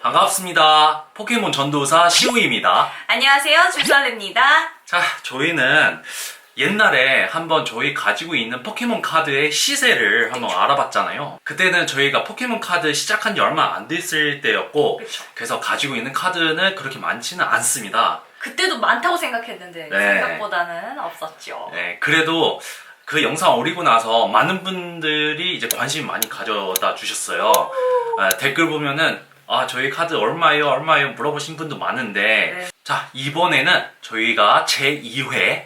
반갑습니다. 포켓몬 전도사 시우입니다. 안녕하세요, 줄설레입니다. 자, 저희는 옛날에 한번 저희 가지고 있는 포켓몬 카드의 시세를 한번 알아봤잖아요. 그때는 저희가 포켓몬 카드 시작한 지 얼마 안 됐을 때였고, 그쵸. 그래서 가지고 있는 카드는 그렇게 많지는 않습니다. 그때도 많다고 생각했는데 네. 생각보다는 없었죠. 네, 그래도 그 영상 올리고 나서 많은 분들이 이제 관심 많이 가져다 주셨어요. 아, 댓글 보면은 아 저희 카드 얼마예요, 얼마예요 물어보신 분도 많은데 네. 자 이번에는 저희가 제 2회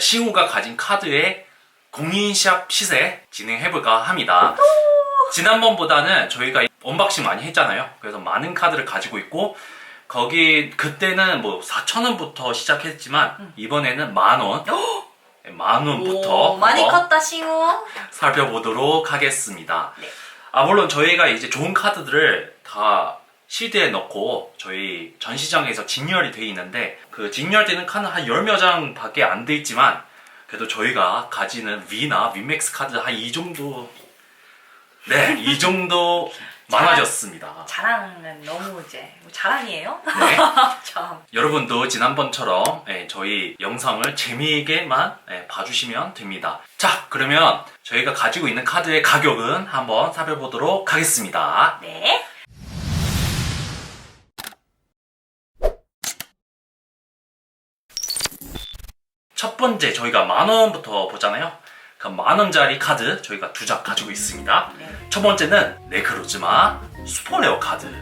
시우가 가진 카드의 공인샵 시세 진행해볼까 합니다. 지난번보다는 저희가 언박싱 많이 했잖아요. 그래서 많은 카드를 가지고 있고 거기 그때는 뭐 4,000원부터 시작했지만 이번에는 만 원. 네, 만 원부터 오, 많이 컸다, 싱우. 살펴보도록 하겠습니다. 네. 아 물론 저희가 이제 좋은 카드들을 다 실드에 넣고 저희 전시장에서 진열이 돼 있는데 그 진열되는 카드 한 열몇 장밖에 안 돼 있지만 그래도 저희가 가지는 위나 위맥스 카드 한 이 정도 네 이 정도 많아졌습니다. 자랑은 너무 이제 뭐 자랑이에요? 네. 참. 여러분도 지난번처럼 예, 저희 영상을 재미있게만 예, 봐주시면 됩니다. 자, 그러면 저희가 가지고 있는 카드의 가격은 한번 살펴보도록 하겠습니다. 네. 첫 번째 저희가 만 원부터 보잖아요. 그만 원짜리 카드 저희가 두 장 가지고 있습니다. 네. 첫 번째는 네크로즈마 슈퍼레어 카드.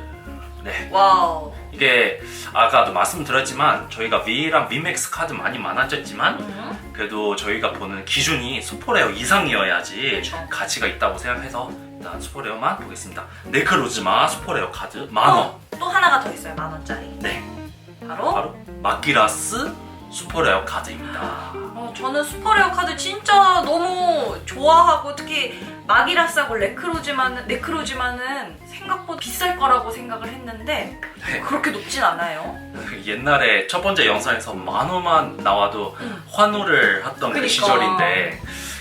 네. 와우. 이게 아까도 말씀드렸지만 저희가 위랑 위맥스 카드 많이 많아졌지만 음. 그래도 저희가 보는 기준이 슈퍼레어 이상이어야지. 가치가 있다고 생각해서 일단 슈퍼레어만 보겠습니다. 네크로즈마 슈퍼레어 카드 만원. 어, 또 하나가 더 있어요, 만 원짜리. 네, 바로. 바로 마키라스 슈퍼레어 카드입니다. 어, 저는 슈퍼레어 카드 진짜 너무 좋아하고 특히 마기라스하고 레크로지만은 네크로지만은 생각보다 비쌀 거라고 생각을 했는데 네. 그렇게 높진 않아요. 옛날에 첫 번째 영상에서 만 원만 나와도 음. 환호를 했던 그 그니까. 시절인데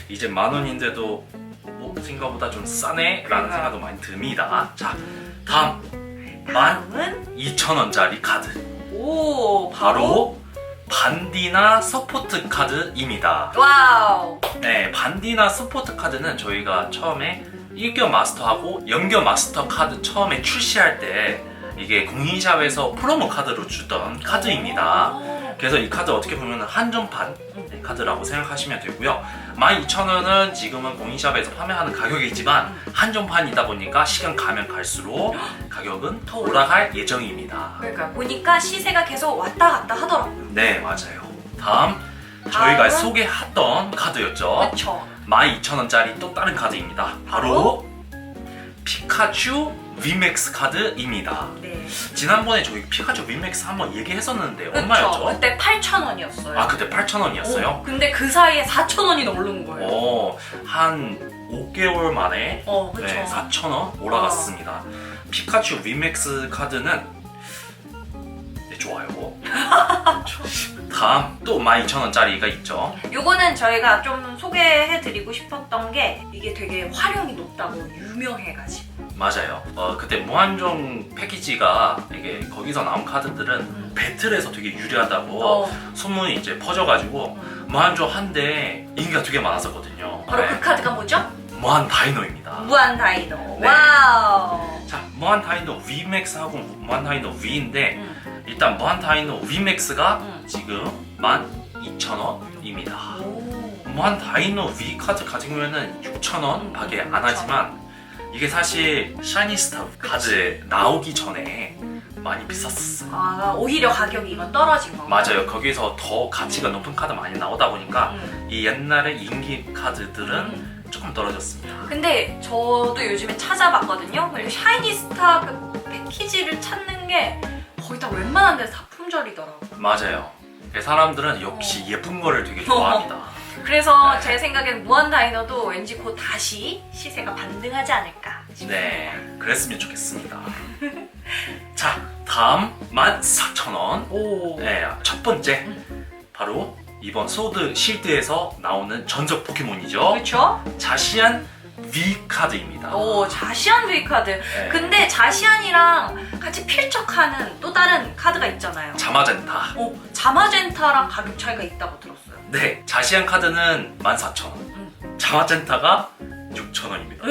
이제 만 원인데도 뭐 생각보다 좀 싸네라는 그러니까. 생각도 많이 듭니다. 자, 다음 만 다음은 2천 원짜리 카드. 오 바로 반디나 서포트 카드입니다. 와우 네, 반디나 서포트 카드는 저희가 처음에 1겨 마스터하고 0겨 마스터 카드 처음에 출시할 때 이게 공인샵에서 프로모 카드로 주던 카드입니다. 오. 그래서 이 카드 어떻게 보면 한정판 네, 카드라고 생각하시면 되고요. 12,000원은 지금은 공인샵에서 판매하는 가격이지만 한정판이다 보니까 시간 가면 갈수록 가격은 더 올라갈 예정입니다. 그러니까 보니까 시세가 계속 왔다 갔다 하더라고요. 네, 맞아요. 다음 저희가 다음은? 소개했던 카드였죠. 그렇죠. 12,000원짜리 또 다른 카드입니다. 바로 피카츄 위맥스 카드입니다. 네. 지난번에 저희 피카츄 위맥스 한번 얘기했었는데 얼마였죠? 그때 8,000원이었어요. 아 그때 8,000원이었어요? 근데 그 사이에 4,000원이 더 오른 거예요. 어, 한 5개월 만에 어, 그렇죠. 네, 4,000원 올라갔습니다. 피카츄 위맥스 카드는 네, 좋아요. 다음 또 12,000원짜리가 있죠. 요거는 저희가 좀 소개해드리고 싶었던 게 이게 되게 활용이 높다고 유명해가지고. 맞아요. 어, 그때 무한정 패키지가 이게 거기서 나온 카드들은 배틀에서 되게 유리하다고 어, 소문이 이제 퍼져가지고 음. 무한정 한 대 인기가 되게 많았었거든요. 바로 네. 그 카드가 뭐죠? 무한 다이노입니다. 무한 다이노. 네. 와우. 자, 무한 다이노 위맥스하고 무한 다이노 위인데 음. 일단 무한 다이노 위맥스가 음. 지금 12,000원입니다. 오. 무한 다이노 위 카드 가지고면은 6,000원 밖에 안 하지만 이게 사실 샤이니스타 카드 나오기 전에 많이 비쌌었어요. 아 오히려 가격이 이건 떨어진 거. 맞아요. 거기서 더 가치가 높은 카드 많이 나오다 보니까 음. 이 옛날의 인기 카드들은 음. 조금 떨어졌습니다. 근데 저도 요즘에 찾아봤거든요. 그리고 샤이니스타 그 패키지를 찾는 게 거의 다 웬만한 데서 다 품절이더라고요. 맞아요. 사람들은 역시 예쁜 거를 되게 좋아합니다. 그래서 네. 제 생각엔 무한 다이너도 왠지 곧 다시 시세가 반등하지 않을까 싶습니다. 네, 그랬으면 좋겠습니다. 자, 다음 14,000원. 오. 네, 첫 번째 바로 이번 소드 실드에서 나오는 전적 포켓몬이죠. 그렇죠? 자시안 V 카드입니다. 오 자시안 V 카드. 네. 근데 자시안이랑 같이 필적하는 또 다른 카드가 있잖아요. 자마젠타. 오 자마젠타랑 가격 차이가 있다고 들었어요. 네, 자시안 카드는 14,000원. 음. 자마젠타가 6,000원입니다.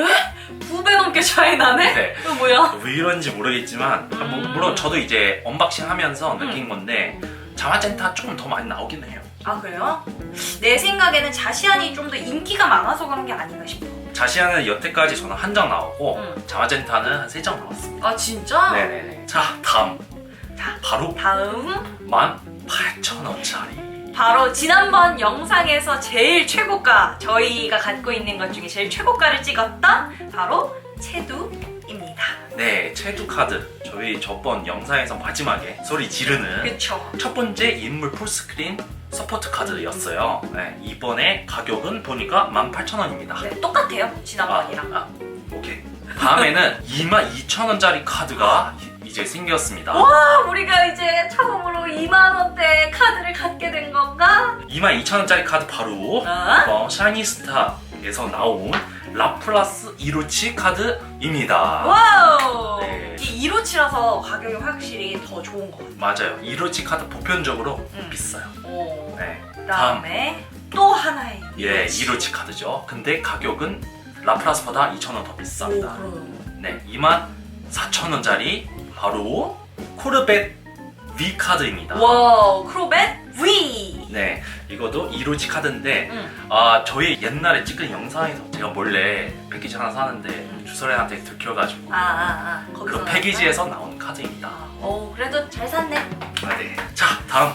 두 배 넘게 차이 나네? 네. 이거 뭐야? 왜 이런지 모르겠지만 아, 뭐, 음. 물론 저도 이제 언박싱 하면서 느낀 건데 자마젠타 조금 더 많이 나오긴 해요. 아 그래요? 내 생각에는 자시안이 좀 더 인기가 많아서 그런 게 아닌가 싶어. 자시안은 여태까지 저는 한 장 나오고 음. 자마젠타는 한 세 장 나왔습니다. 아 진짜? 네네네. 자, 다음. 자. 바로 다음 18,000원짜리. 바로 지난번 영상에서 제일 최고가 저희가 갖고 있는 것 중에 제일 최고가를 찍었던 바로 체두입니다. 네, 체두 카드. 저희 저번 영상에서 마지막에 소리 지르는 그쵸? 첫 번째 인물 풀스크린 서포트 카드였어요. 네, 이번에 가격은 보니까 18,000원입니다. 네, 똑같아요 지난번이랑. 아, 오케이. 다음에는 22,000원짜리 카드가 이- 이제 생겼습니다. 와 우리가 이제 처음으로 2만 원대 카드를 갖게 된 건가? 22,000원짜리 카드 바로 어? 어, 샤이니스타에서 나온 라플라스 이로치 카드입니다. 와우! 네. 이 이로치라서 가격이 확실히 더 좋은 것 같아요. 맞아요. 이로치 카드 보편적으로 음. 비싸요. 오. 네. 그다음에 또 하나의 예, 이로치 카드죠. 근데 가격은 라플라스보다 2,000원 더 오, 비쌉니다. 그럼. 네, 24,000원짜리 바로 코르벳 V 카드입니다. 와우, 크로벳 V. 네, 이것도 이로치 카드인데 응. 아 저희 옛날에 찍은 영상에서 제가 몰래 패키지 하나 사는데 주설이한테 들켜가지고 아, 아, 아. 거기서 그 패키지에서 나온 카드입니다. 오, 그래도 잘 샀네. 아, 네. 자, 다음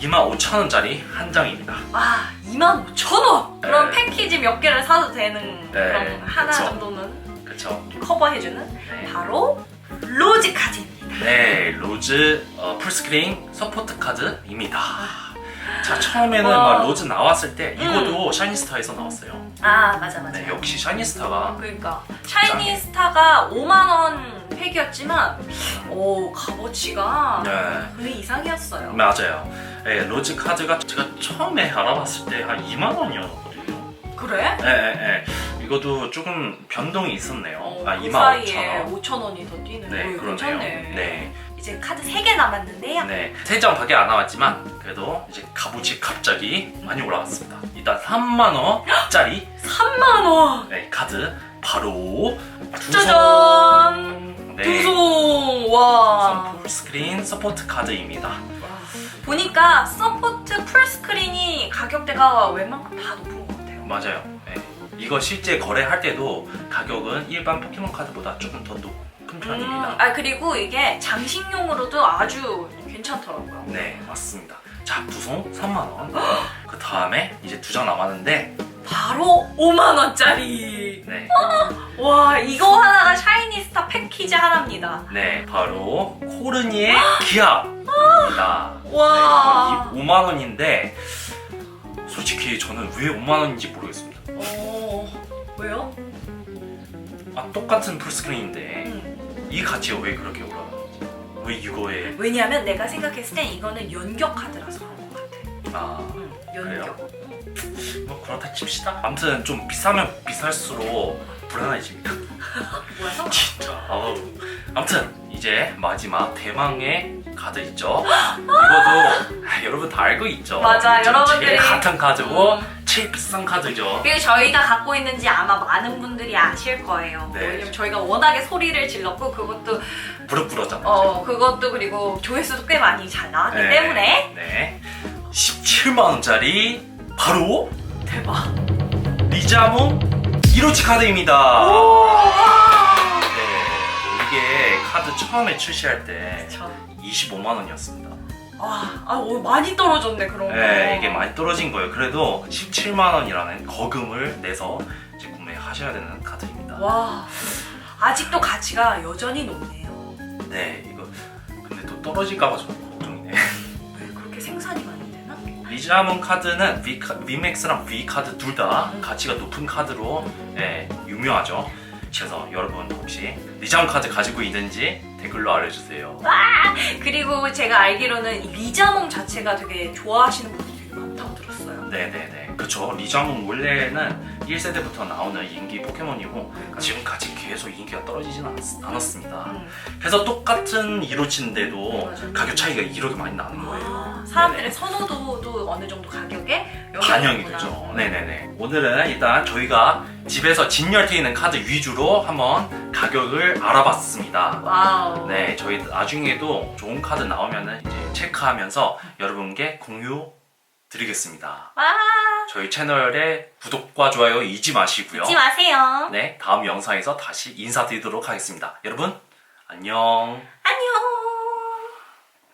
25,000원짜리 한 장입니다. 와, 25,000원. 그럼 네. 패키지 몇 개를 사도 되는 네, 그런 하나 그쵸. 정도는 그쵸? 커버해주는 네. 바로 로즈 카드입니다. 네, 로즈 어, 풀스크린 서포트 카드입니다. 자, 처음에는 와. 막 로즈 나왔을 때 이것도 샤이니스타에서 나왔어요. 아, 맞아, 맞아. 네, 역시 샤이니스타가 그러니까 샤이니스타가 5만 원 팩이었지만 오 값어치가 네. 그 이상이었어요. 맞아요. 네, 로즈 카드가 제가 처음에 알아봤을 때 한 2만 원이었거든요. 그래? 네, 네, 네. 이것도 조금 변동이 있었네요. 어, 아, 그 2만 사이에 5천 원. 5천 원이 더 뛰는. 네, 오, 그러네요. 괜찮네. 네. 이제 카드 3개 남았는데요. 네, 세 장밖에 안 남았지만 그래도 이제 값어치 갑자기 많이 올라갔습니다. 일단 3만 원짜리 3만 원. 네, 카드 바로 짜잔. 네, 두송 와. 두성 풀스크린 서포트 카드입니다. 보니까 서포트 풀스크린이 가격대가 웬만큼 다 높은 것 같아요. 맞아요. 네. 이거 실제 거래할 때도 가격은 일반 포켓몬 카드보다 조금 더 높 은 편입니다. 음, 아 그리고 이게 장식용으로도 아주 괜찮더라고요. 네, 맞습니다. 자, 두송 3만 원. 그 다음에 이제 두 장 남았는데, 바로 5만 원짜리. 네, 와 이거 하나가 샤이니스타 패키지 하나입니다. 네, 바로 코르니의 기압입니다. 와. 네, 5만 원인데 솔직히 저는 왜 5만 원인지 모르겠습니다. 어 왜요? 아 똑같은 풀스크린인데 음. 이 가치가 왜 그렇게 올라가는지 왜 이거에 왜냐면 내가 생각했을 땐 이거는 연격 카드라서 그런 것 같아. 아 응, 그래요? 연격. 뭐 그렇다 칩시다. 아무튼 좀 비싸면 비쌀수록 불안해집니다. 뭐야? 진짜. 아우. 아무튼 이제 마지막 대망의 카드 있죠. 이것도 아, 여러분 다 알고 있죠. 맞아, 여러분들이- 핫한 카드고 음. 제일 비싼 카드죠. 그리고 저희가 갖고 있는지 아마 많은 분들이 아실 거예요. 네. 왜냐면 저희가 워낙에 소리를 질렀고 그것도 꿇었잖아요. 어 그것도 그리고 조회수도 꽤 많이 잘 나왔기 네. 때문에 네. 17만 원짜리 바로 대박. 리자몽 이로치 카드입니다. 오! 네. 이게 카드 처음에 출시할 때 저, 25만 원이었습니다. 와, 아, 오, 많이 떨어졌네 그런 거. 네, 이게 많이 떨어진 거예요. 그래도 17만 원이라는 거금을 내서 이제 구매하셔야 되는 카드입니다. 와, 아직도 가치가 여전히 높네요. 네, 이거 근데 또 떨어질까봐 좀 걱정이네. 왜 그렇게 생산이 많이 되나? 리자몽 카드는 V, 카- V맥스랑 V 카드 둘다 음. 가치가 높은 카드로 예, 유명하죠. 그래서 여러분 혹시 리자몽 카드 가지고 있는지 댓글로 알려주세요. 그리고 제가 알기로는 이 리자몽 자체가 되게 좋아하시는 분들이 되게 많다고 들었어요. 네네네. 그쵸. 리자몽 원래는 1세대부터 나오는 인기 포켓몬이고 그러니까요. 지금까지 계속 인기가 떨어지진 않았, 않았습니다. 음. 그래서 똑같은 이로치인데도 맞아요. 가격 차이가 이렇게 많이 나는 거예요. 아, 사람들의 선호도도 어느 정도 가격에 반영이 되죠. 네네네. 오늘은 일단 저희가 집에서 진열돼 있는 카드 위주로 한번 가격을 알아봤습니다. 와우. 네, 저희 나중에도 좋은 카드 나오면은 이제 체크하면서 여러분께 공유 드리겠습니다. 와. 저희 채널에 구독과 좋아요 잊지 마시고요. 잊지 마세요. 네, 다음 영상에서 다시 인사드리도록 하겠습니다. 여러분, 안녕.